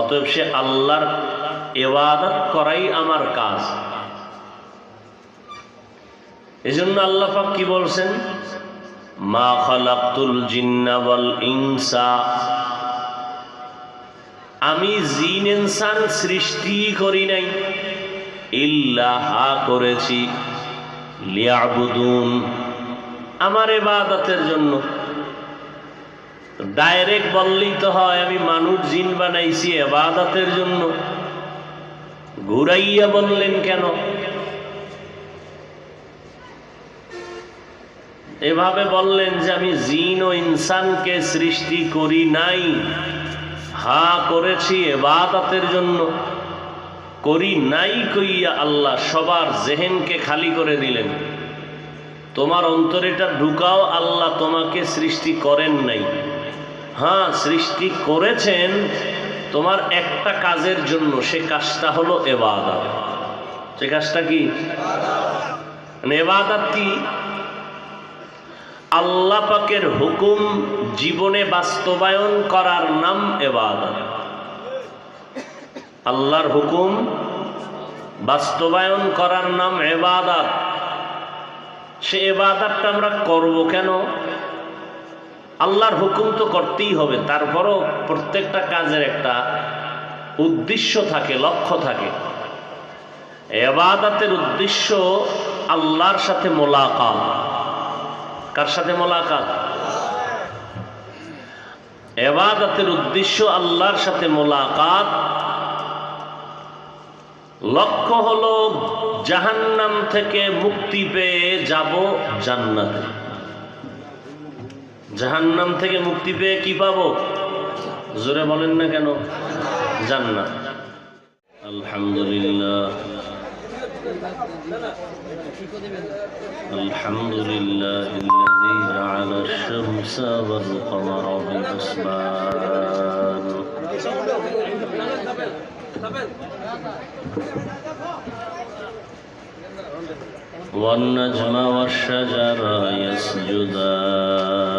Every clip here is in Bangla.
অতএব সে আল্লাহর এবাদত করাই আমার কাজ। এজন্য আল্লাহ পাক কি বলছেন? মা খালাকতুল জিন্না ইনসা। আমি জিন ইনসান সৃষ্টি করি নাই, ইল্লা হা করেছি। লিয়াবুদুন, আমার এবাদতের জন্য। ডাইরেক্ট বললেই তো হয়, আমি মানুষ জিন বানাইছি এবাদতের জন্য। ঘুরাইয়া বললেন কেন? এভাবে বললেন যে আমি জিন ও ইনসানকে সৃষ্টি করি নাই। হা করেছি এবাদতের জন্য। করি নাই কইয়া আল্লাহ সবার জেহেনকে খালি করে দিলেন। তোমার অন্তরেটা ঢুকাও আল্লাহ তোমাকে সৃষ্টি করেন নাই। হ্যাঁ সৃষ্টি করেছেন তোমার একটা কাজের জন্য, সে কাজটা হলো এবাদত। সে কাজটা কি? মানে এবাদত কি? আল্লাহ পাকের হুকুম জীবনে বাস্তবায়ন করার নাম এবাদত। আল্লাহর হুকুম বাস্তবায়ন করার নাম এবাদত। সে এবাদতটা আমরা করব কেন? আল্লাহর হুকুম তো করতেই হবে, তারপরও প্রত্যেকটা কাজের একটা উদ্দেশ্য থাকে, লক্ষ্য থাকে। এবাদাতের উদ্দেশ্য আল্লাহর সাথে মোলাকাত। কার সাথে মোলাকাত? এবাদতের উদ্দেশ্য আল্লাহর সাথে মোলাকাত। লক্ষ্য হলো জাহান্নাম থেকে মুক্তি পেয়ে যাব জান্নাতে। জাহান্নাম থেকে মুক্তি পেয়ে কি পাবো জোরে বলেন না কেন জান্নাত আলহামদুলিল্লাহ الحمد لله الذي جعل الشمس والقمر بحسبان والنجم والشجر يسجدان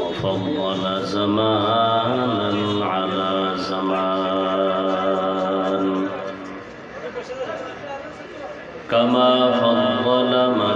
وفضل زمانا على زمان كما فضل مكانا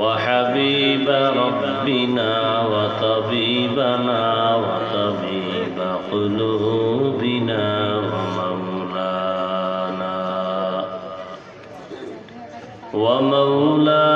وحبيب ربنا وطبيبنا وطبيب قلوبنا ومولانا ومولانا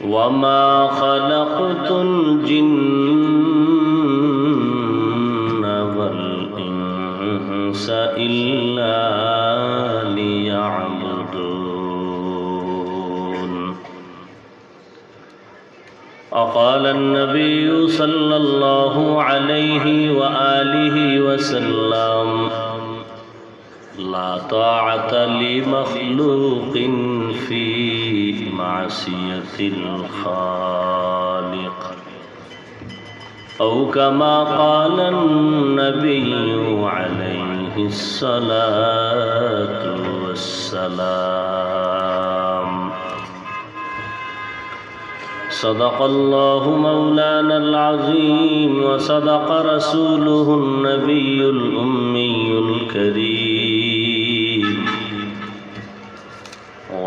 وما خلقت الجن والإنس إلا ليعبدون وقال النبي صلى الله عليه وآله وسلم لا طاعة لمخلوق في معصية الخالق. أو كما قال النبي عليه الصلاة والسلام. صدق الله مولانا العظيم وصدق رسوله النبي الأمي الكريم.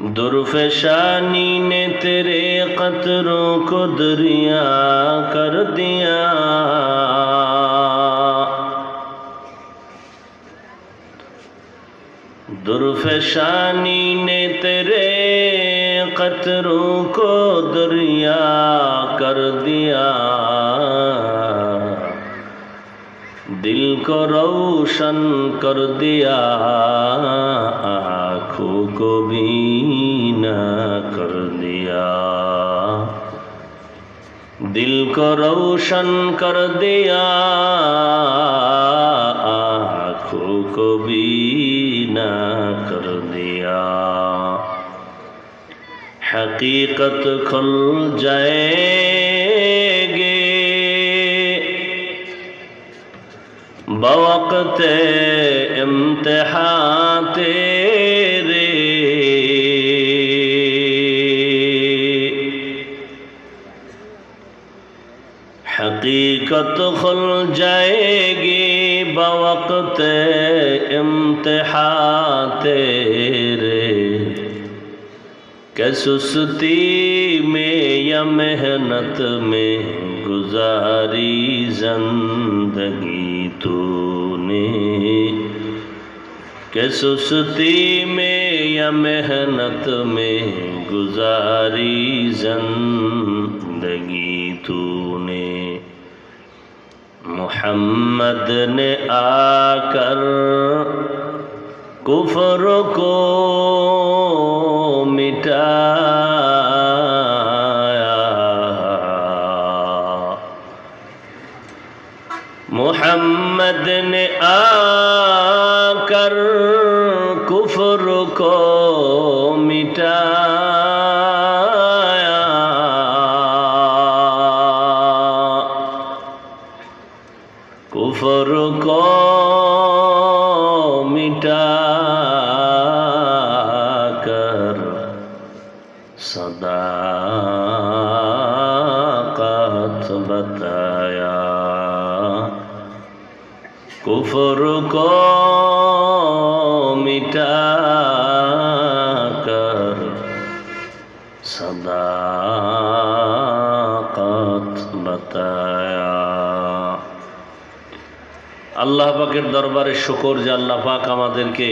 दुर्फशानी ने तेरे कतरों को दरिया कर दिया दुर्फशानी ने तेरे कतरों को दरिया कर दिया दिल को रोशन कर दिया आँखों को बीना कर दिया दिल को रोशन कर दिया आँखों को बीना कर दिया हकीकत खुल जाएगी बवक्त इम्तिहान हकीकत खुल जाएगी बवक्त इम्तिहान तेरे। के सुस्ती में या मेहनत में गुजारी ज़िंदगी तूने। के सुस्ती में या मेहनत में गुजारी ज़िंदगी तूने। محمد نے آ کر کفر کو مٹایا محمد نے آ کر কুফর মিটা কর সদা কাত বতায়া। কুফর আল্লাহ পাকের দরবারে শুকর, যে আল্লাহ পাক আমাদেরকে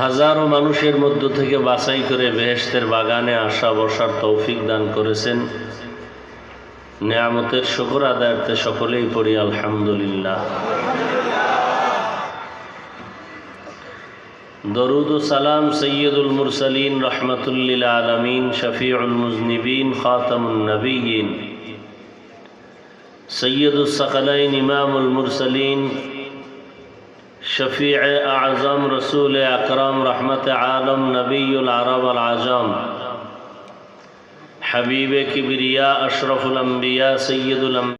হাজারো মানুষের মধ্য থেকে বাছাই করে বেহেস্তের বাগানে আসা বসার তৌফিক দান করেছেন। নেয়ামতের শুকর আদায়ার্থে সকলেই পড়ি, আলহামদুলিল্লাহ। দরুদ ও সালাম সৈয়দুল মুরসালিন, রহমতুল্লিল আলমিন, শফিউল মুজনিবিন, খাতামুন سيد الثقلین إمام المرسلين شفيع أعظم رسول أكرم رحمت عالم نبي العرب العظام حبيب كبرياء أشرف الأنبياء سيد الأنبياء.